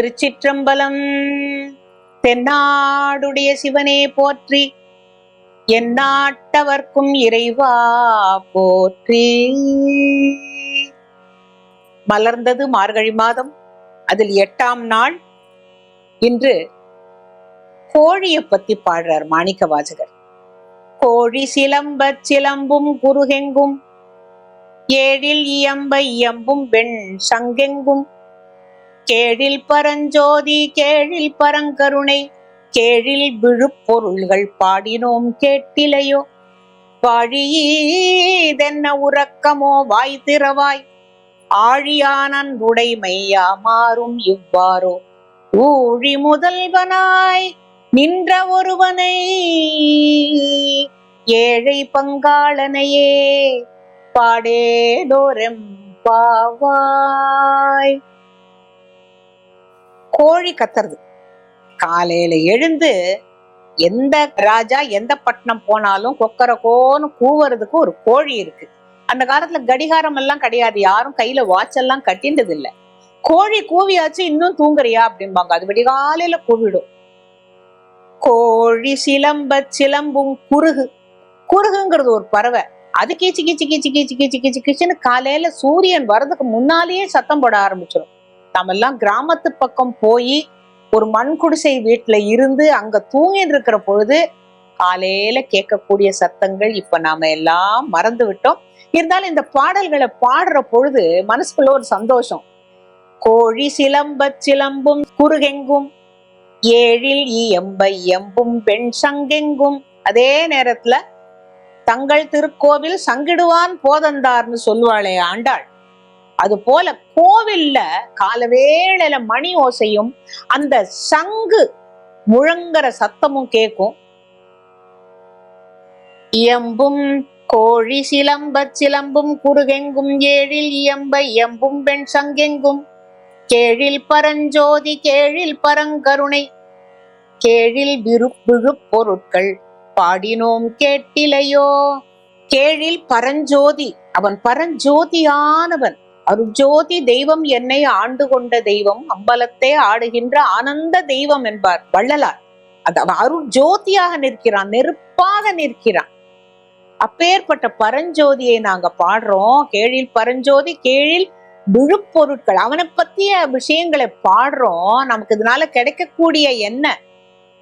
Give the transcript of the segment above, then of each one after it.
திருச்சிற்றம்பலம். தென்னாடுடைய சிவனே போற்றி என் நாட்டவர்க்கும் இறைவா போற்றி. மலர்ந்தது மார்கழி மாதம் அதில் எட்டாம் நாள். இன்று கோழியை பத்தி பாடுறார் மாணிக்க வாசகர். கோழி சிலம்பச் சிலம்பும் குருகெங்கும் ஏழில் இயம்ப இயம்பும் வெண் சங்கெங்கும் கேழில் பரஞ்சோதி கேழில் பரங்கருணை கேழில் விழுப்பொருள்கள் பாடினோம் கேட்டிலையோ. வாழியீதென்ன உறக்கமோ வாய் திறவாய் ஆழியானன் உடைமையா மாறும் இவ்வாறோ. ஊழி முதல்வனாய் நின்ற ஒருவனை ஏழை பங்காளனையே பாடேலோரெம் பாவாய். கோழி கத்துறது. காலையில எழுந்து எந்த ராஜா எந்த பட்டணம் போனாலும் கொக்கரக்கோன்னு கூவுறதுக்கு ஒரு கோழி இருக்கு. அந்த காலத்துல கடிகாரம் எல்லாம் கிடையாது. யாரும் கையில வாட்ச் எல்லாம் கட்டினது இல்ல. கோழி கூவியாச்சு இன்னும் தூங்குறியா அப்படிம்பாங்க. அது விடிகாலையில கூவிடும். கோழி சிலம்ப சிலம்பும் குருகு குருகுங்கிறது ஒரு பறவை. அது கீச்சு கீச்சு கீச்சு கீச்சு கீச்சு கீச்சு கீச்சுன்னு காலையில சூரியன் வர்றதுக்கு முன்னாலேயே சத்தம் போட ஆரம்பிச்சிடும் நம்ம கிராமத்து பக்கம் போய் ஒரு மண் குடிசை வீட்டுல இருந்து அங்க தூங்கிட்டு இருக்கிற பொழுது காலையில கேட்கக்கூடிய சத்தங்கள் இப்ப நாம எல்லாம் மறந்து விட்டோம். இருந்தாலும் இந்த பாடல்களை பாடுற பொழுது மனசுக்குள்ள ஒரு சந்தோஷம். கோழி சிலம்ப சிலம்பும் குறுகெங்கும் ஏழில் இயம்ப எம்பும் பெண் சங்கெங்கும். அதே நேரத்துல தங்கள் திருக்கோவில் சங்கிடுவான் போதந்தார்னு சொல்லுவாளே ஆண்டாள். அது போல கோவில்ல காலவேளையில மணி ஓசையும் அந்த சங்கு முழங்குற சத்தமும் கேக்கும். இயம்பும் கோழி சிலம்ப சிலம்பும் குறுகெங்கும் ஏழில் இயம்ப இயம்பும் பெண் சங்கெங்கும். கேழில் பரஞ்சோதி கேழில் பரங்கருணை. கேழில் விரு பொருட்கள் பாடினோம் கேட்டிலையோ. கேழில் பரஞ்சோதி அவன் பரஞ்சோதியானவன். அருஜோதி தெய்வம் என்னை ஆண்டு கொண்ட தெய்வம் அம்பலத்தே ஆடுகின்ற ஆனந்த தெய்வம் என்பார் வள்ளலார். அது அருஜோதியாக ஜோதியாக நிற்கிறான் நெருப்பாக நிற்கிறான். அப்பேற்பட்ட பரஞ்சோதியை நாங்க பாடுறோம் கேழில் பரஞ்சோதி கேழில் விழுப்பொருட்கள். அவனை பத்திய விஷயங்களை பாடுறோம் நமக்கு இதனால கிடைக்கக்கூடிய என்ன?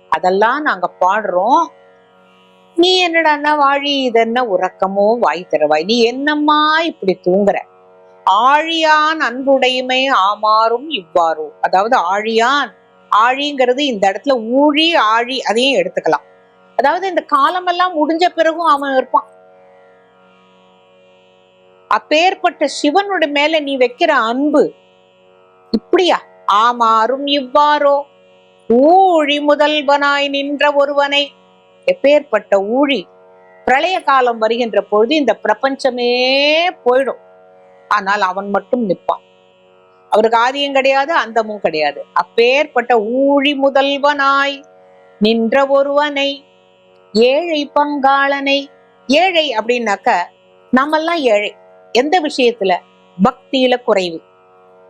அதெல்லாம் நாங்க பாடுறோம். நீ என்னடான்னா வாழி இதென்ன உறக்கமோ வாய் தருவாய் நீ என்னம்மா இப்படி தூங்குற? ஆழியான் அன்புடைமை ஆமாறும் இவ்வாறு. அதாவது ஆழியான் ஆழிங்கிறது இந்த இடத்துல ஊழி ஆழி அதையும் எடுத்துக்கலாம். அதாவது இந்த காலமெல்லாம் முடிஞ்ச பிறகும் அவன் இருப்பான். அப்பேற்பட்ட சிவனோட மேல நீ வைக்கிற அன்பு இப்படியா? ஆமாறும் இவ்வாறோ? ஊழி முதல்வனாய் நின்ற ஒருவனை. எப்பேற்பட்ட ஊழி பிரளய காலம் வருகின்ற பொழுது இந்த பிரபஞ்சமே போயிடும். ஆனால் அவன் மட்டும் நிற்பான். அவருக்கு ஆதியும் கிடையாது அந்தமும் கிடையாது. அப்பேற்பட்ட ஊழி முதல்வனாய் நின்ற ஒருவனை ஏழை பங்காளனை ஏழை அப்படின்னாக்க நம்மெல்லாம் ஏழை. எந்த விஷயத்துல? பக்தியில குறைவு.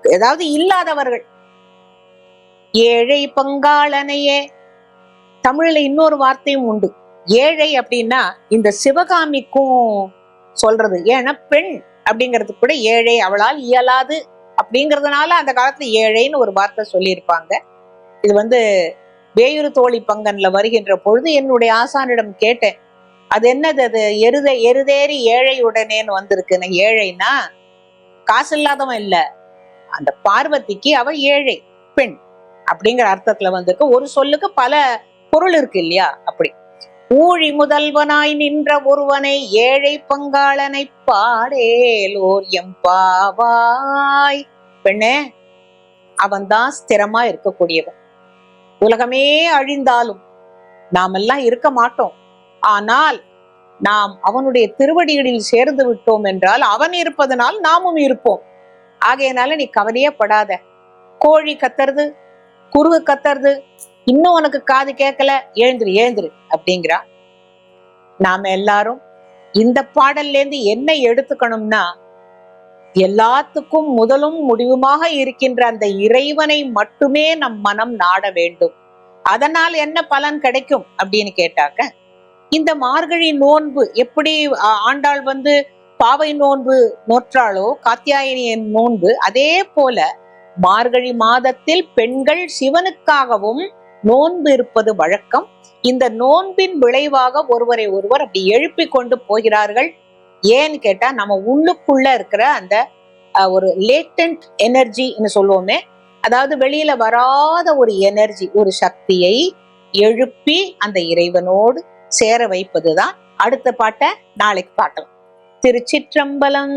ஏதாவது இல்லாதவர்கள். ஏழை பங்காளனையே. தமிழ்ல இன்னொரு வார்த்தையும் உண்டு. ஏழை அப்படின்னா இந்த சிவகாமிக்கும் சொல்றது. ஏன்னா பெண். அப்படிங்கிறது கூட ஏழை அவளால் இயலாது அப்படிங்கறதுனால அந்த காலத்துல ஏழைன்னு ஒரு வார்த்தை சொல்லியிருப்பாங்க. இது வந்து வேயுறு தோழி பங்கன்ல வருகின்ற பொழுது என்னுடைய ஆசானிடம் கேட்டேன். அது என்னது அது? எருத எருதேறி ஏழையுடனேன்னு வந்திருக்கு. நான் ஏழைன்னா காசு இல்லாதவன் இல்ல. அந்த பார்வதிக்கு அவ ஏழை பெண். அப்படிங்கிற அர்த்தத்துல வந்திருக்கு. ஒரு சொல்லுக்கு பல பொருள் இருக்கு இல்லையா? அப்படி. ஊழி முதல்வனாய் நின்ற ஒருவனை ஏழை பங்காளனை பாடேலோர் எம்பாவாய் பெண்ணே அவன்தான் ஸ்திரமா இருக்கக்கூடியவன். உலகமே அழிந்தாலும் நாமெல்லாம் இருக்க மாட்டோம். ஆனால் நாம் அவனுடைய திருவடிகளில் சேர்ந்து விட்டோம் என்றால் அவன் இருப்பதனால் நாமும் இருப்போம். ஆகையனால நீ கவலையே படாத. கோழி கத்துறது குருகு கத்துறது இன்னும் உனக்கு காது கேட்கல எழுந்துரு எழுந்துரு அப்படிங்கிறா. நாம எல்லாரும் இந்த பாடல்ல இருந்து என்ன எடுத்துக்கணும்னா எல்லாத்துக்கும் முதலும் முடிவுமாக இருக்கின்ற அந்த இறைவனை மட்டுமே நம் மனம் நாட வேண்டும். அதனால் என்ன பலன் கிடைக்கும் அப்படின்னு கேட்டாக்க இந்த மார்கழி நோன்பு எப்படி ஆண்டாள் வந்து பாவை நோன்பு நோற்றாளோ காத்தியாயனியின் நோன்பு அதே போல மார்கழி மாதத்தில் பெண்கள் சிவனுக்காகவும் நோன்பு இருப்பது வழக்கம். இந்த நோன்பின் விளைவாக ஒருவரை ஒருவர் அப்படி எழுப்பி கொண்டு போகிறார்கள். ஏன்னு கேட்டா நம்ம உள்ளுக்குள்ள இருக்கிற அந்த ஒரு லேட்டன்ட் எனர்ஜின்னு சொல்லுவோமே அதாவது வெளியில வராத ஒரு எனர்ஜி ஒரு சக்தியை எழுப்பி அந்த இறைவனோடு சேர வைப்பதுதான் அடுத்த பாட்டை நாளைக்கு பார்க்கலாம் திருச்சிற்றம்பலம்.